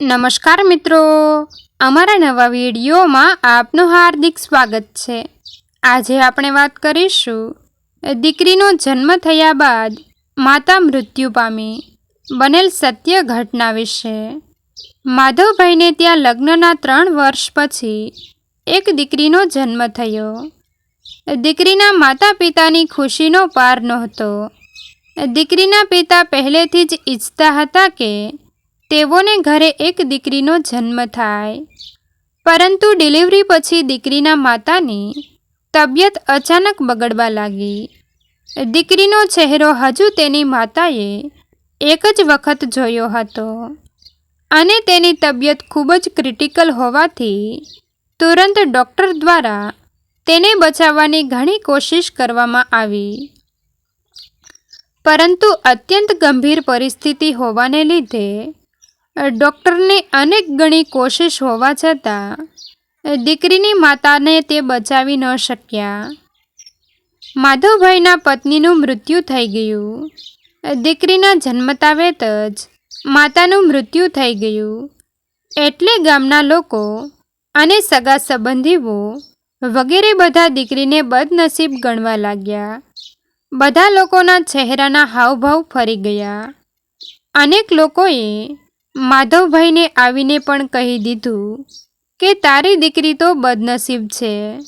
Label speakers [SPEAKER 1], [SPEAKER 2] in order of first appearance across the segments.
[SPEAKER 1] નમસ્કાર મિત્રો. અમારા નવા વિડીયોમાં આપનું હાર્દિક સ્વાગત છે. આજે આપણે વાત કરીશું દીકરીનો જન્મ થયા બાદ માતા મૃત્યુ પામી બનેલ સત્ય ઘટના વિશે. માધવભાઈને ત્યાં લગ્નના ત્રણ વર્ષ પછી એક દીકરીનો જન્મ થયો. દીકરીના માતા પિતાની ખુશીનો પાર નહોતો. દીકરીના પિતા પહેલેથી જ ઈચ્છતા હતા કે તેઓને ઘરે એક દીકરીનો જન્મ થાય. પરંતુ ડિલિવરી પછી દીકરીના માતાની તબિયત અચાનક બગડવા લાગી. દીકરીનો ચહેરો હજુ તેની માતાએ એક જ વખત જોયો હતો અને તેની તબિયત ખૂબ જ ક્રિટિકલ હોવાથી તુરંત ડૉક્ટર દ્વારા તેને બચાવવાની ઘણી કોશિશ કરવામાં આવી. પરંતુ અત્યંત ગંભીર પરિસ્થિતિ હોવાને લીધે ડૉક્ટરની અનેક ગણી કોશિશ હોવા છતાં દીકરીની માતાને તે બચાવી ન શક્યા. માધવભાઈના પત્નીનું મૃત્યુ થઈ ગયું. દીકરીના જન્મતા વેત જ માતાનું મૃત્યુ થઈ ગયું. એટલે ગામના લોકો અને સગા સંબંધીઓ વગેરે બધા દીકરીને બદનસીબ ગણવા લાગ્યા. બધા લોકોના ચહેરાના હાવભાવ ફરી ગયા. અનેક લોકોએ માધવભાઈને આવીને પણ કહી દીધું કે તારી દીકરી તો બદનસીબ છે.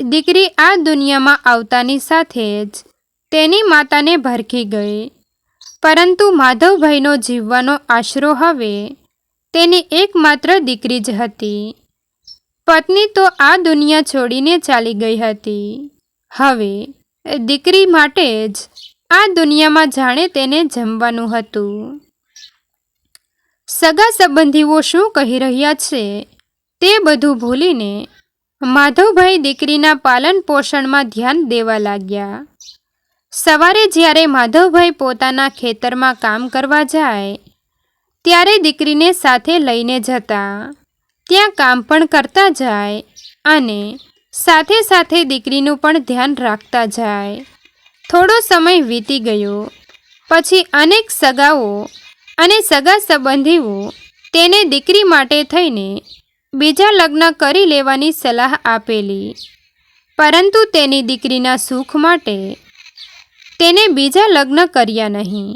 [SPEAKER 1] દીકરી આ દુનિયામાં આવતાની સાથે જ તેની માતાને ભરખી ગઈ. પરંતુ માધવભાઈનો જીવવાનો આશરો હવે તેની એકમાત્ર દીકરી જ હતી. પત્ની તો આ દુનિયા છોડીને ચાલી ગઈ હતી. હવે દીકરી માટે જ આ દુનિયામાં જાણે તેને જમવાનું હતું. સગા સંબંધીઓ શું કહી રહ્યા છે તે બધું ભૂલીને માધવભાઈ દીકરીના પાલન પોષણમાં ધ્યાન દેવા લાગ્યા. સવારે જ્યારે માધવભાઈ પોતાના ખેતરમાં કામ કરવા જાય, ત્યારે દીકરીને સાથે લઈને જતા. ત્યાં કામ પણ કરતા જાય અને સાથે સાથે દીકરીનું પણ ધ્યાન રાખતા જાય. થોડો સમય વીતી ગયો. પછી અનેક સગાઓ અને સગા સંબંધીઓ તેને દીકરી માટે થઈને બીજા લગ્ન કરી લેવાની સલાહ આપેલી. પરંતુ તેની દીકરીના સુખ માટે તેને બીજા લગ્ન કર્યા નહીં.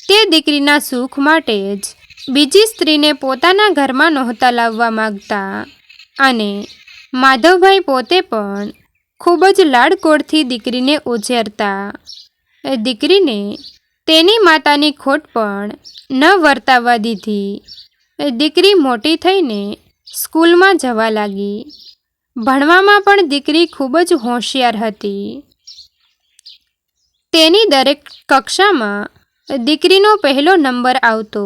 [SPEAKER 1] તે દીકરીના સુખ માટે જ બીજી સ્ત્રીને પોતાના ઘરમાં નહોતા લાવવા માગતા અને માધવભાઈ પોતે પણ ખૂબ જ લાડકોડથી દીકરીને ઉછેરતા. દીકરીને તેની માતાની ખોટ પણ ન વર્તાવવા દીધી દીકરી મોટી થઈને સ્કૂલમાં જવા લાગી. ભણવામાં પણ દીકરી ખૂબ જ હોશિયાર હતી. તેની દરેક કક્ષામાં દીકરીનો પહેલો નંબર આવતો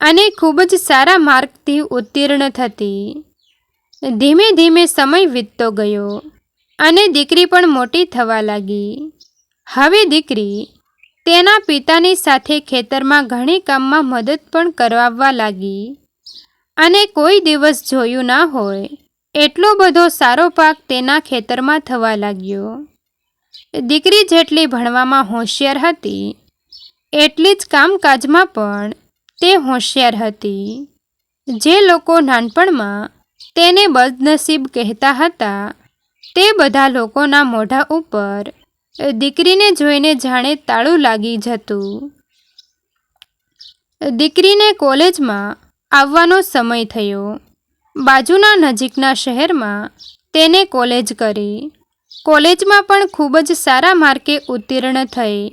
[SPEAKER 1] અને ખૂબ જ સારા માર્કથી ઉત્તીર્ણ થતી. ધીમે ધીમે સમય વીતતો ગયો અને દીકરી પણ મોટી થવા લાગી. હવે દીકરી તેના પિતાની સાથે ખેતરમાં ઘણી કામમાં મદદ પણ કરાવવા લાગી. અને કોઈ દિવસ જોયું ના હોય, એટલો બધો સારો પાક તેના ખેતરમાં થવા લાગ્યો. દીકરી જેટલી ભણવામાં હોશિયાર હતી, એટલી જ કામકાજમાં પણ તે હોશિયાર હતી. જે લોકો નાનપણમાં તેને બદનસીબ કહેતા હતા, તે બધા લોકોના મોઢા ઉપર દીકરીને જોઈને જાણે તાળું લાગી જતું. દીકરીને કોલેજમાં આવવાનો સમય થયો. બાજુના નજીકના શહેરમાં તેને કોલેજ કરી. કોલેજમાં પણ ખૂબ જ સારા માર્કે ઉત્તીર્ણ થઈ.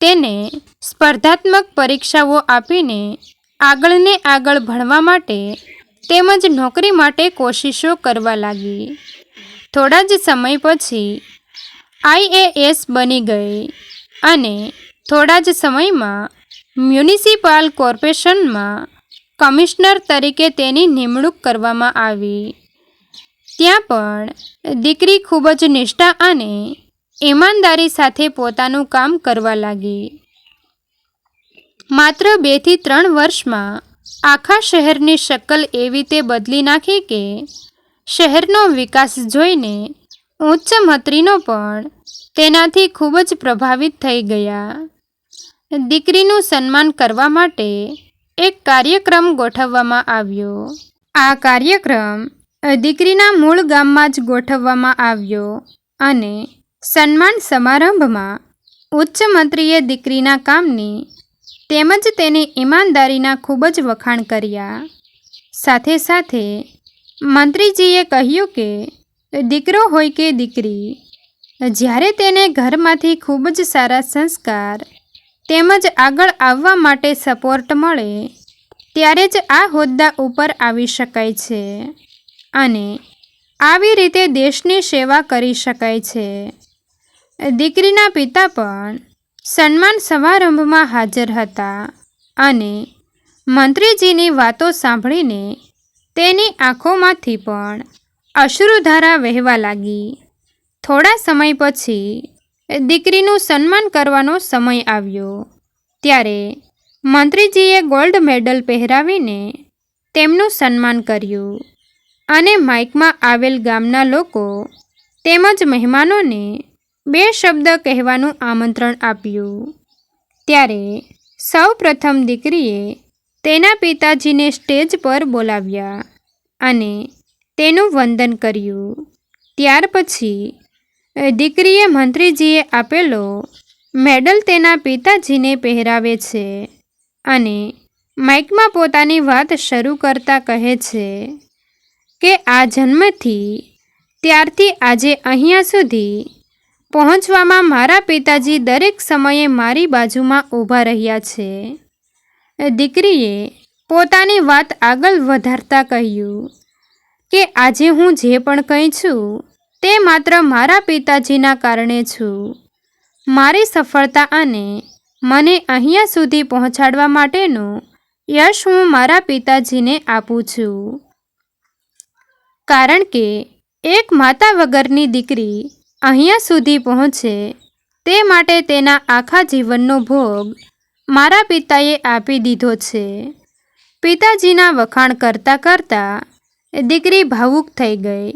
[SPEAKER 1] તેને સ્પર્ધાત્મક પરીક્ષાઓ આપીને આગળને આગળ ભણવા માટે તેમજ નોકરી માટે કોશિશો કરવા લાગી. થોડા જ સમય પછી આઈએએસ બની ગઈ અને થોડા જ સમયમાં મ્યુનિસિપાલ કોર્પોરેશનમાં કમિશનર તરીકે તેની નિમણૂક કરવામાં આવી. ત્યાં પણ દીકરી ખૂબ જ નિષ્ઠા અને ઈમાનદારી સાથે પોતાનું કામ કરવા લાગી. માત્ર બેથી ત્રણ વર્ષમાં આખા શહેરની શકલ એવી તે બદલી નાખી કે શહેરનો વિકાસ જોઈને ઉચ્ચ મંત્રીનો પણ તેનાથી ખૂબ જ પ્રભાવિત થઈ ગયા. દીકરીનું સન્માન કરવા માટે એક કાર્યક્રમ ગોઠવવામાં આવ્યો. આ કાર્યક્રમ દીકરીના મૂળ ગામમાં જ ગોઠવવામાં આવ્યો અને સન્માન સમારંભમાં ઉચ્ચ મંત્રીએ દીકરીના કામની તેમજ તેની ઈમાનદારીના ખૂબ જ વખાણ કર્યા. સાથે સાથે મંત્રીજીએ કહ્યું કે દીકરો હોય કે દીકરી જ્યારે તેને ઘરમાંથી ખૂબ જ સારા સંસ્કાર તેમજ આગળ આવવા માટે સપોર્ટ મળે, ત્યારે જ આ હોદ્દા ઉપર આવી શકાય છે અને આવી રીતે દેશની સેવા કરી શકાય છે. દીકરીના પિતા પણ સન્માન સમારંભમાં હાજર હતા અને મંત્રીજીની વાતો સાંભળીને તેની આંખોમાંથી પણ અશ્રુધારા વહેવા લાગી. થોડા સમય પછી દીકરીનું સન્માન કરવાનો સમય આવ્યો. ત્યારે મંત્રીજીએ ગોલ્ડ મેડલ પહેરાવીને તેમનું સન્માન કર્યું અને માઇકમાં આવેલ ગામના લોકો તેમજ મહેમાનોને બે શબ્દ કહેવાનું આમંત્રણ આપ્યું. ત્યારે સૌ પ્રથમ દીકરીએ તેના પિતાજીને સ્ટેજ પર બોલાવ્યા અને તેનું વંદન કર્યું. ત્યાર પછી દીકરીએ મંત્રીજીએ આપેલો મેડલ તેના પિતાજીને પહેરાવે છે અને માઇકમાં પોતાની વાત શરૂ કરતા કહે છે કે આ જન્મથી ત્યારથી આજે અહીંયા સુધી પહોંચવામાં મારા પિતાજી દરેક સમયે મારી બાજુમાં ઊભા રહ્યા છે. દીકરીએ પોતાની વાત આગળ વધારતા કહ્યું કે આજે હું જે પણ કંઈ છું તે માત્ર મારા પિતાજીના કારણે છું. મારી સફળતા અને મને અહીંયા સુધી પહોંચાડવા માટેનું યશ હું મારા પિતાજીને આપું છું. કારણ કે એક માતા વગરની દીકરી અહીંયા સુધી પહોંચે તે માટે તેના આખા જીવનનો ભોગ મારા પિતાએ આપી દીધો છે. પિતાજીના વખાણ કરતાં કરતાં દીકરી ભાવુક થઈ ગઈ.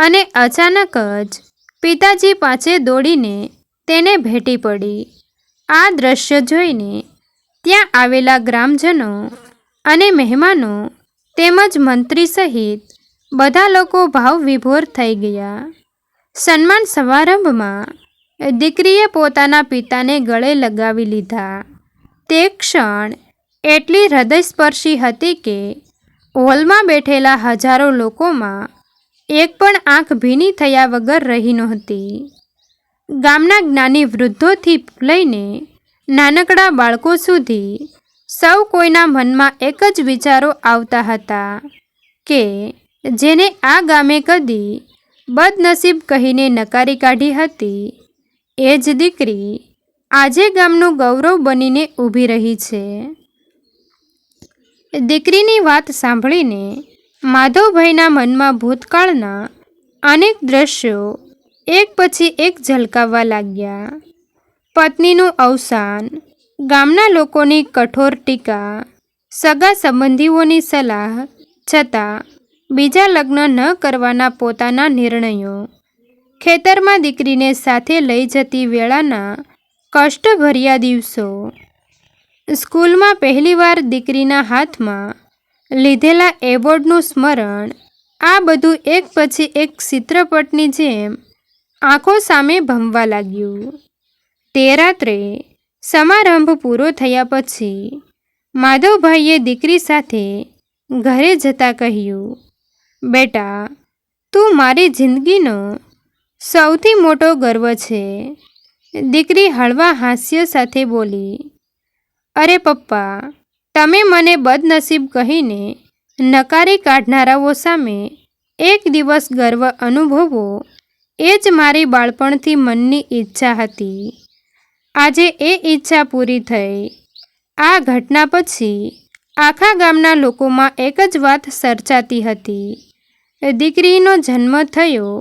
[SPEAKER 1] અને અચાનક જ પિતાજી પાસે દોડીને તેને ભેટી પડી. આ દ્રશ્ય જોઈને ત્યાં આવેલા ગ્રામજનો અને મહેમાનો તેમજ મંત્રી સહિત બધા લોકો ભાવ વિભોર થઈ ગયા. સન્માન સમારંભમાં દીકરીએ પોતાના પિતાને ગળે લગાવી લીધા. તે ક્ષણ એટલી હૃદયસ્પર્શી હતી કે હોલમાં બેઠેલા હજારો લોકોમાં એક પણ આંખ ભીની થયા વગર રહી નહોતી. ગામના જ્ઞાની વૃદ્ધોથી લઈને નાનકડા બાળકો સુધી સૌ કોઈના મનમાં એક જ વિચારો આવતા હતા કે જેને આ ગામે કદી બદનસીબ કહીને નકારી કાઢી હતી, એ જ દીકરી આજે ગામનું ગૌરવ બનીને ઊભી રહી છે. દીકરીની વાત સાંભળીને માધવભાઈના મનમાં ભૂતકાળના અનેક દ્રશ્યો એક પછી એક ઝલકાવવા લાગ્યા. પત્નીનું અવસાન, ગામના લોકોની કઠોર ટીકા, સગા સંબંધીઓની સલાહ છતાં બીજા લગ્ન ન કરવાના પોતાના નિર્ણયો, ખેતરમાં દીકરીને સાથે લઈ જતી વેળાના કષ્ટભર્યા દિવસો. સ્કૂલમાં પહેલીવાર દીકરીના હાથમાં લીધેલા એવોર્ડનું સ્મરણ, આ બધું એક પછી એક ચિત્રપટની જેમ આંખો સામે ભમવા લાગ્યું. તે રાત્રે સમારંભ પૂરો થયા પછી માધવભાઈએ દીકરી સાથે ઘરે જતાં કહ્યું, બેટા, તું મારી જિંદગીનો સૌથી મોટો ગર્વ છે. દીકરી હળવા હાસ્ય સાથે બોલી, અરે પપ્પા તમે મને બદનસીબ કહીને નકારી કાઢનારાઓ સામે એક દિવસ ગર્વ અનુભવો, એ જ મારી બાળપણથી મનની ઈચ્છા હતી. આજે એ ઈચ્છા પૂરી થઈ. આ ઘટના પછી આખા ગામના લોકોમાં એક જ વાત સર્ચાતી હતી. દીકરીનો જન્મ થયો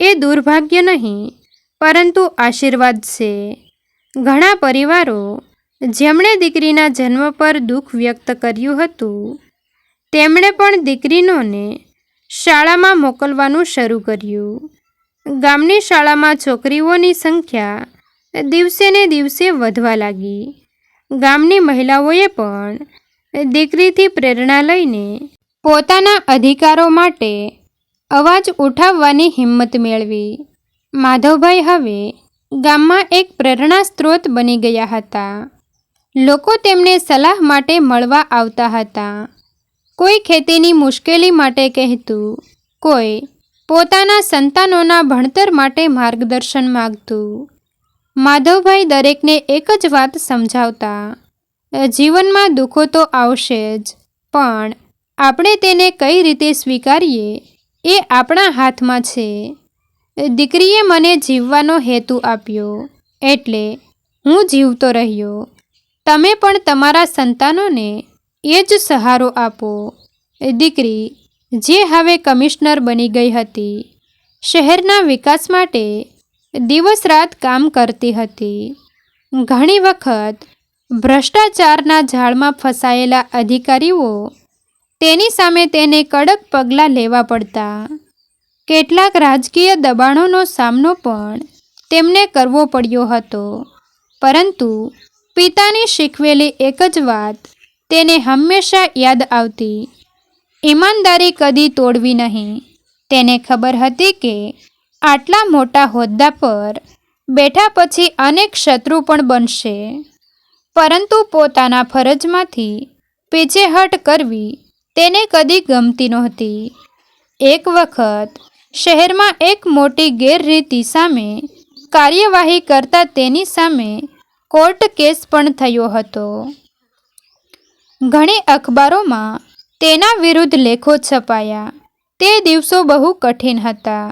[SPEAKER 1] એ દુર્ભાગ્ય નહીં, પરંતુ આશીર્વાદ છે. ઘણા પરિવારો જેમણે દીકરીના જન્મ પર દુઃખ વ્યક્ત કર્યું હતું, તેમણે પણ દીકરીનોને શાળામાં મોકલવાનું શરૂ કર્યું. ગામની શાળામાં છોકરીઓની સંખ્યા દિવસે ને દિવસે વધવા લાગી. ગામની મહિલાઓએ પણ દીકરીથી પ્રેરણા લઈને પોતાના અધિકારો માટે અવાજ ઉઠાવવાની હિંમત મેળવી. માધવભાઈ હવે ગામમાં એક પ્રેરણા સ્ત્રોત બની ગયા હતા. લોકો તેમને સલાહ માટે મળવા આવતા હતા. કોઈ ખેતીની મુશ્કેલી માટે કહેતું, કોઈ પોતાના સંતાનોના ભણતર માટે માર્ગદર્શન માગતું. માધવભાઈ દરેકને એક જ વાત સમજાવતા, જીવનમાં દુઃખો તો આવશે જ, પણ આપણે તેને કઈ રીતે સ્વીકારીએ? એ આપણા હાથમાં છે. દીકરીએ મને જીવવાનો હેતુ આપ્યો, એટલે હું જીવતો રહ્યો. તમે પણ તમારા સંતાનોને એ જ સહારો આપો. દીકરી, જે હવે કમિશનર બની ગઈ હતી, શહેરના વિકાસ માટે દિવસ રાત કામ કરતી હતી. ઘણી વખત ભ્રષ્ટાચારના ઝાડમાં ફસાયેલા અધિકારીઓ તેની સામે તેને કડક પગલાં લેવા પડતા. કેટલાક રાજકીય દબાણોનો સામનો પણ તેમને કરવો પડ્યો હતો. પરંતુ પિતાની શીખવેલી એક જ વાત, તેને હંમેશા યાદ આવતી. ઈમાનદારી કદી તોડવી નહીં. તેને ખબર હતી કે આટલા મોટા હોદ્દા પર બેઠા પછી અનેક શત્રુ પણ બનશે. પરંતુ પોતાના ફરજમાંથી પીછેહટ કરવી તેને કદી ગમતી નહોતી. એક વખત શહેરમાં એક મોટી ગેરરીતિ સામે કાર્યવાહી કરતા તેની સામે કોર્ટ કેસ પણ થયો હતો. ઘણી અખબારોમાં તેના વિરુદ્ધ લેખો છપાયા. તે દિવસો બહુ કઠિન હતા.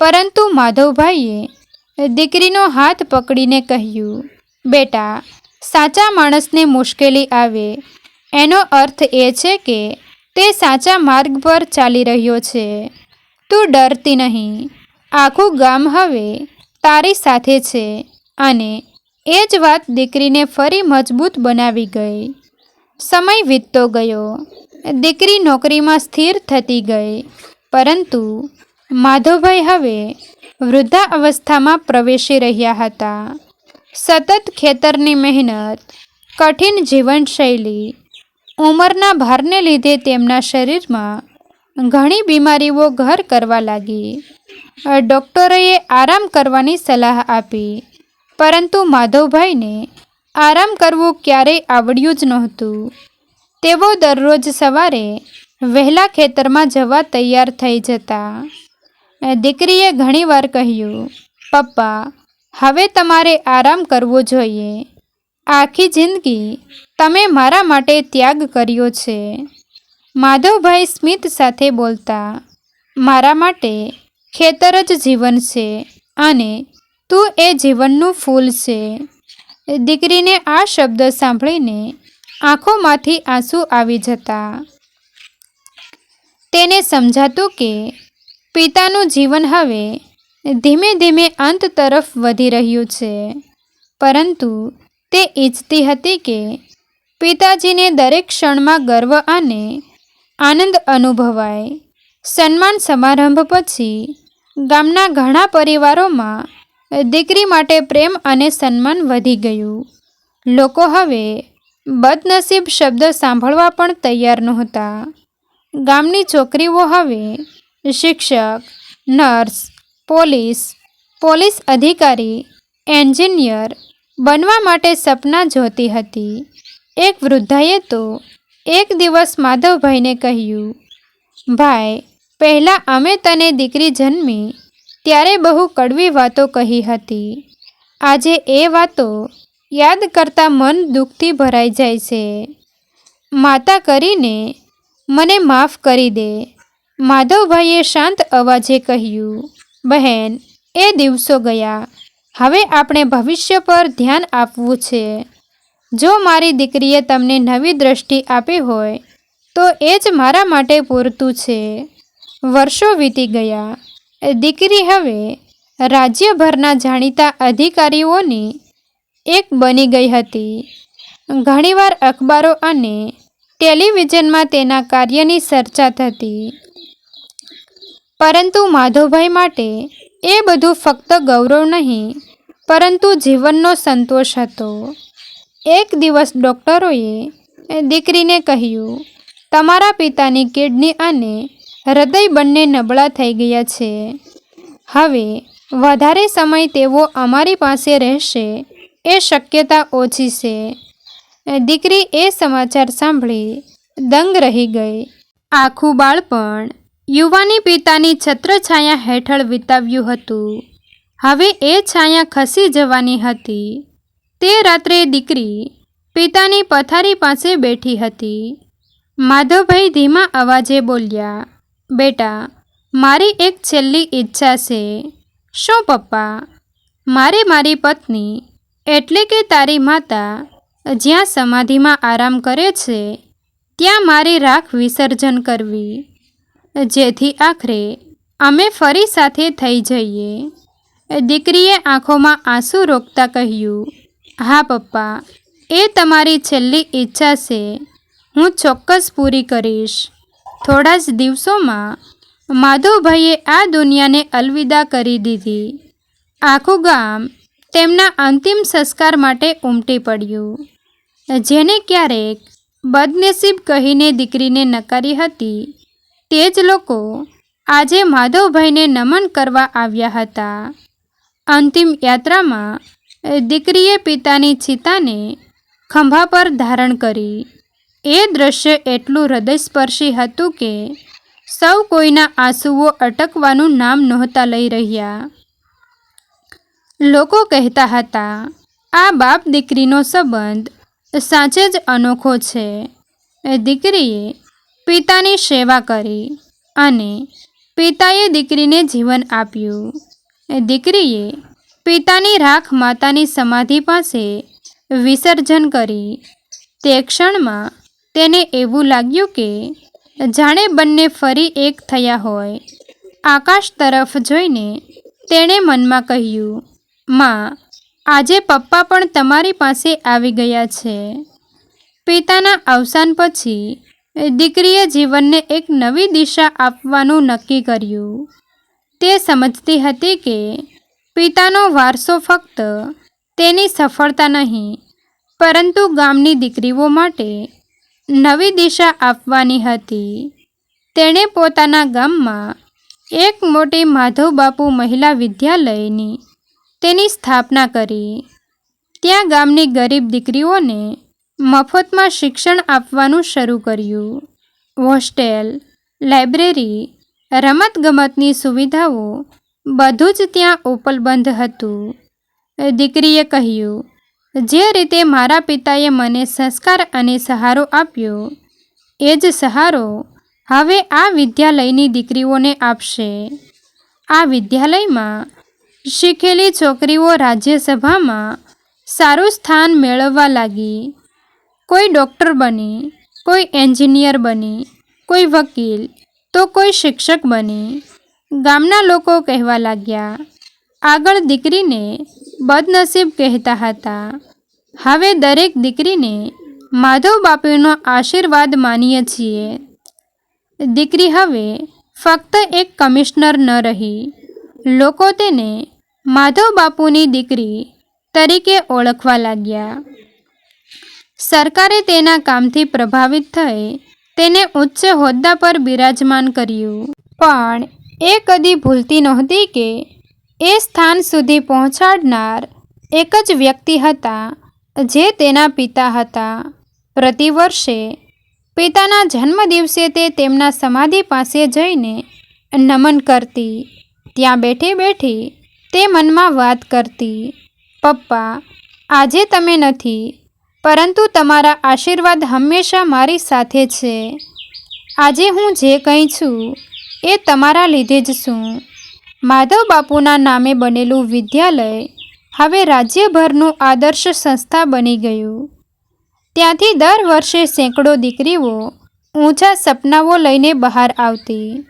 [SPEAKER 1] પરંતુ માધવભાઈએ દીકરીનો હાથ પકડીને કહ્યું, બેટા, સાચા માણસને મુશ્કેલી આવે. એનો અર્થ એ છે કે તે સાચા માર્ગ પર ચાલી રહ્યો છે. તું ડરતી નહીં. આખું ગામ હવે તારી સાથે છે અને એ જ વાત દીકરીને ફરી મજબૂત બનાવી ગઈ. સમય વીતતો ગયો. દીકરી નોકરીમાં સ્થિર થતી ગઈ. પરંતુ માધવભાઈ હવે વૃદ્ધા અવસ્થામાં પ્રવેશી રહ્યા હતા. સતત ખેતરની મહેનત, કઠિન જીવનશૈલી, ઉંમરના ભારને લીધે તેમના શરીરમાં ઘણી બીમારીઓ ઘર કરવા લાગી. ડૉક્ટરોએ આરામ કરવાની સલાહ આપી. પરંતુ માધવભાઈને આરામ કરવું ક્યારેય આવડ્યું જ નહોતું. તેઓ દરરોજ સવારે વહેલા ખેતરમાં જવા તૈયાર થઈ જતા. દીકરીએ ઘણીવાર કહ્યું, પપ્પા, હવે તમારે આરામ કરવો જોઈએ. આખી જિંદગી તમે મારા માટે ત્યાગ કર્યો છે. માધવભાઈ સ્મિત સાથે બોલતા, મારા માટે ખેતર જ જીવન છે અને તું એ જીવનનું ફૂલ છે. દીકરીને આ શબ્દ સાંભળીને આંખોમાંથી આંસુ આવી જતા. તેને સમજાતું કે પિતાનું જીવન હવે ધીમે ધીમે અંત તરફ વધી રહ્યું છે. પરંતુ તે ઈચ્છતી હતી કે પિતાજીને દરેક ક્ષણમાં ગર્વ અને આનંદ અનુભવાય. સન્માન સમારંભ પછી ગામના ઘણા પરિવારોમાં દીકરી માટે પ્રેમ અને સન્માન વધી ગયું. લોકો હવે બદનસીબ શબ્દ સાંભળવા પણ તૈયાર નહોતા. ગામની છોકરીઓ હવે શિક્ષક, નર્સ, પોલીસ પોલીસ અધિકારી, એન્જિનિયર બનવા માટે સપના જોતી હતી. એક વૃદ્ધાએ તો એક દિવસ માધવભાઈને કહ્યું, ભાઈ, પહેલાં અમે તને દીકરી જન્મી ત્યારે બહુ કડવી વાતો કહી હતી. આજે એ વાતો યાદ કરતાં મન દુઃખથી ભરાઈ જાય છે. માતા કરીને મને માફ કરી દે. માધવભાઈએ શાંત અવાજે કહ્યું, બહેન, એ દિવસો ગયા. હવે આપણે ભવિષ્ય પર ધ્યાન આપવું છે. જો મારી દીકરીએ તમને નવી દ્રષ્ટિ આપી હોય, તો એ જ મારા માટે પૂરતું છે. વર્ષો વીતી ગયા. દીકરી હવે રાજ્યભરના જાણીતા અધિકારીઓની એક બની ગઈ હતી. ઘણીવાર અખબારો અને ટેલિવિઝનમાં તેના કાર્યની ચર્ચા થતી. પરંતુ માધવભાઈ માટે એ બધું ફક્ત ગૌરવ નહીં, પરંતુ જીવનનો સંતોષ હતો. એક દિવસ ડૉક્ટરોએ દીકરીને કહ્યું, તમારા પિતાની કિડની અને હૃદય બંને નબળા થઈ ગયા છે. હવે, વધારે સમય તેઓ અમારી પાસે રહેશે. એ શક્યતા ઓછી છે. દીકરી એ સમાચાર સાંભળી દંગ રહી ગઈ. આખું બાળપણ યુવાની પિતાની છત્રછાયા હેઠળ વિતાવ્યું હતું. હવે એ છાયા ખસી જવાની હતી. તે રાત્રે દીકરી પિતાની પથારી પાસે બેઠી હતી. માધવભાઈ ધીમા અવાજે બોલ્યા બેટા, મારી એક છેલ્લી ઈચ્છા છે. શું પપ્પા? મારે મારી પત્ની, એટલે કે તારી માતા, જ્યાં સમાધિમાં આરામ કરે છે, ત્યાં મારી રાખ વિસર્જન કરવી. જેથી આખરે અમે ફરી સાથે થઈ જઈએ. દીકરીએ આંખોમાં આંસુ રોકતા કહ્યું, હા પપ્પા, એ તમારી છેલ્લી ઈચ્છા છે. હું ચોક્કસ પૂરી કરીશ. થોડા જ દિવસોમાં માધવભાઈએ આ દુનિયાને અલવિદા કરી દીધી. આખું ગામ તેમના અંતિમ સંસ્કાર માટે ઉમટી પડ્યું. જેને ક્યારેક બદનસીબ કહીને દીકરીને નકારી હતી, તે જ લોકો આજે માધવભાઈને નમન કરવા આવ્યા હતા. અંતિમ યાત્રામાં દીકરીએ પિતાની ચિતાને ખંભા પર ધારણ કરી. એ દ્રશ્ય એટલું હૃદયસ્પર્શી હતું કે સૌ કોઈના આંસુઓ અટકવાનું નામ નહોતા લઈ રહ્યા. લોકો કહેતા હતા, આ બાપ દીકરીનો સંબંધ સાચે જ અનોખો છે. દીકરીએ પિતાની સેવા કરી અને પિતાએ દીકરીને જીવન આપ્યું. દીકરીએ પિતાની રાખ માતાની સમાધિ પાસે વિસર્જન કરી. તે ક્ષણમાં તેને એવું લાગ્યું કે જાણે બંને ફરી એક થયા હોય. આકાશ તરફ જોઈને તેણે મનમાં કહ્યું, માં, આજે પપ્પા પણ તમારી પાસે આવી ગયા છે. પિતાના અવસાન પછી દીકરીએ જીવનને એક નવી દિશા આપવાનું નક્કી કર્યું. તે સમજતી હતી કે પિતાનો વારસો ફક્ત તેની સફળતા નહીં, પરંતુ ગામની દીકરીઓ માટે નવી દિશા આપવાની હતી. તેણે પોતાના ગામમાં એક મોટી માધવબાપુ મહિલા વિદ્યાલયની તેની સ્થાપના કરી. ત્યાં ગામની ગરીબ દીકરીઓને મફતમાં શિક્ષણ આપવાનું શરૂ કર્યું. હોસ્ટેલ, લાઇબ્રેરી, રમતગમતની સુવિધાઓ બધું જ ત્યાં ઉપલબ્ધ હતું. દીકરીએ કહ્યું જે રીતે મારા પિતાએ મને સંસ્કાર અને સહારો આપ્યો, એ જ સહારો હવે આ વિદ્યાલયની દીકરીઓને આપશે. આ વિદ્યાલયમાં શીખેલી છોકરીઓ રાજ્યસભામાં સારું સ્થાન મેળવવા લાગી. કોઈ ડૉક્ટર બની, કોઈ એન્જિનિયર બની, કોઈ વકીલ, તો કોઈ શિક્ષક બની. ગામના લોકો કહેવા લાગ્યા, આગળ દીકરીને બદનસીબ કહેતા હતા. હવે દરેક દીકરીને માધવ બાપુનો આશીર્વાદ માનીએ છીએ. દીકરી હવે ફક્ત એક કમિશનર ન રહી. લોકો તેને માધવ બાપુની દીકરી તરીકે ઓળખવા લાગ્યા. સરકારે તેના કામથી પ્રભાવિત થઈ તેને ઉચ્ચ હોદ્દા પર બિરાજમાન કર્યું. પણ એ કદી ભૂલતી નહોતી કે એ સ્થાન સુધી પહોંચાડનાર એક જ વ્યક્તિ હતા, જે તેના પિતા હતા. પ્રતિવર્ષે પિતાના જન્મદિવસે તે તેમના સમાધિ પાસે જઈને નમન કરતી. ત્યાં બેઠી બેઠી તે મનમાં વાત કરતી, પપ્પા, આજે તમે નથી, પરંતુ તમારા આશીર્વાદ હંમેશા મારી સાથે છે. આજે હું જે કંઈ છું, એ તમારા લીધે જ છું. માધવ બાપુના નામે બનેલું વિદ્યાલય હવે રાજ્યભરનું આદર્શ સંસ્થા બની ગયું. ત્યાંથી દર વર્ષે સેંકડો દીકરીઓ ઊંચા સપનાઓ લઈને બહાર આવતી.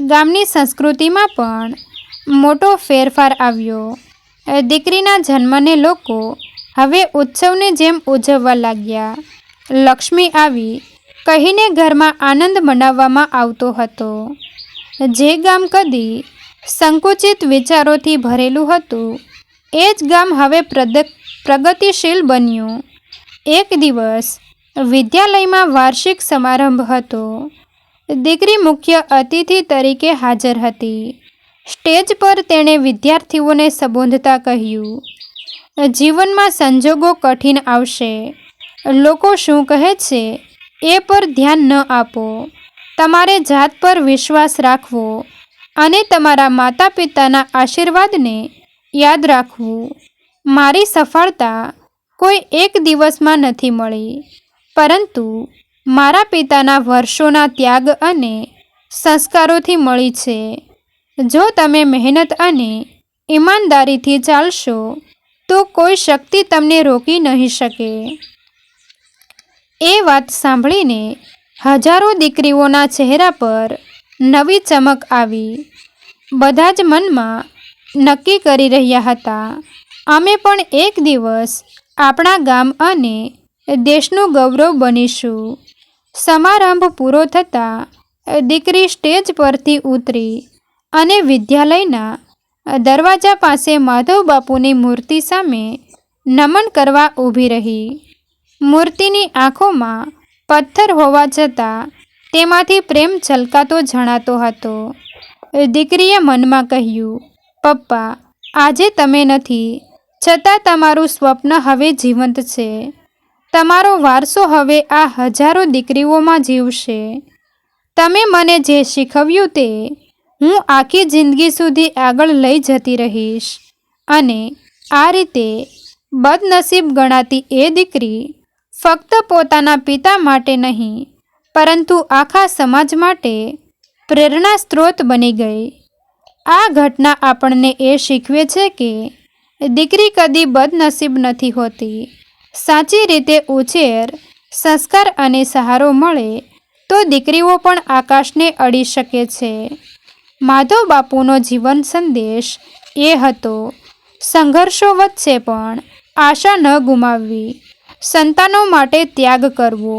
[SPEAKER 1] ગામની સંસ્કૃતિમાં પણ મોટો ફેરફાર આવ્યો. દીકરીના જન્મને લોકો હવે ઉત્સવને જેમ ઉજવવા લાગ્યા. લક્ષ્મી આવી કહીને ઘરમાં આનંદ મનાવવામાં આવતો હતો. જે ગામ કદી સંકુચિત વિચારોથી ભરેલું હતું. એ જ ગામ હવે પ્રગતિશીલ બન્યું. એક દિવસ વિદ્યાલયમાં વાર્ષિક સમારંભ હતો. દીકરી મુખ્ય અતિથિ તરીકે હાજર હતી. સ્ટેજ પર તેણે વિદ્યાર્થીઓને સંબોધતા કહ્યું, જીવનમાં સંજોગો કઠિન આવશે. લોકો શું કહે છે એ પર ધ્યાન ન આપો. તમારે જાત પર વિશ્વાસ રાખવો. અને તમારા માતા પિતાના આશીર્વાદને યાદ રાખવું. મારી સફળતા કોઈ એક દિવસમાં નથી મળી, પરંતુ મારા પિતાના વર્ષોના ત્યાગ અને સંસ્કારોથી મળી છે. જો તમે મહેનત અને ઈમાનદારીથી ચાલશો, તો કોઈ શક્તિ તમને રોકી નહીં શકે. એ વાત સાંભળીને હજારો દીકરીઓના ચહેરા પર નવી ચમક આવી. બધા જ મનમાં નક્કી કરી રહ્યા હતા. અમે પણ એક દિવસ આપણા ગામ અને દેશનું ગૌરવ બનીશું. સમારંભ પૂરો થતાં દીકરી સ્ટેજ પરથી ઉતરી અને વિદ્યાલયના દરવાજા પાસે માધવ બાપુની મૂર્તિ સામે નમન કરવા ઊભી રહી. મૂર્તિની આંખોમાં પથ્થર હોવા છતાં તેમાંથી પ્રેમ છલકાતો જણાતો હતો. દીકરીએ મનમાં કહ્યું, પપ્પા, આજે તમે નથી. છતાં તમારું સ્વપ્ન હવે જીવંત છે. તમારો વારસો હવે આ હજારો દીકરીઓમાં જીવશે. તમે મને જે શીખવ્યું તે, હું આખી જિંદગી સુધી આગળ લઈ જતી રહીશ. અને આ રીતે બદનસીબ ગણાતી એ દીકરી ફક્ત પોતાના પિતા માટે નહીં પરંતુ આખા સમાજ માટે પ્રેરણા સ્ત્રોત બની ગઈ. આ ઘટના આપણને એ શીખવે છે કે દીકરી કદી બદનસીબ નથી હોતી. સાચી રીતે ઉછેર, સંસ્કાર અને સહારો મળે તો દીકરીઓ પણ આકાશને અડી શકે છે. માધવ બાપુનો જીવન સંદેશ એ હતો, સંઘર્ષો વચ્ચે પણ આશા ન ગુમાવવી. સંતાનો માટે ત્યાગ કરવો.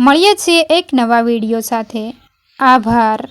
[SPEAKER 1] મળીએ છીએ એક નવા વીડિયો સાથે. આભાર.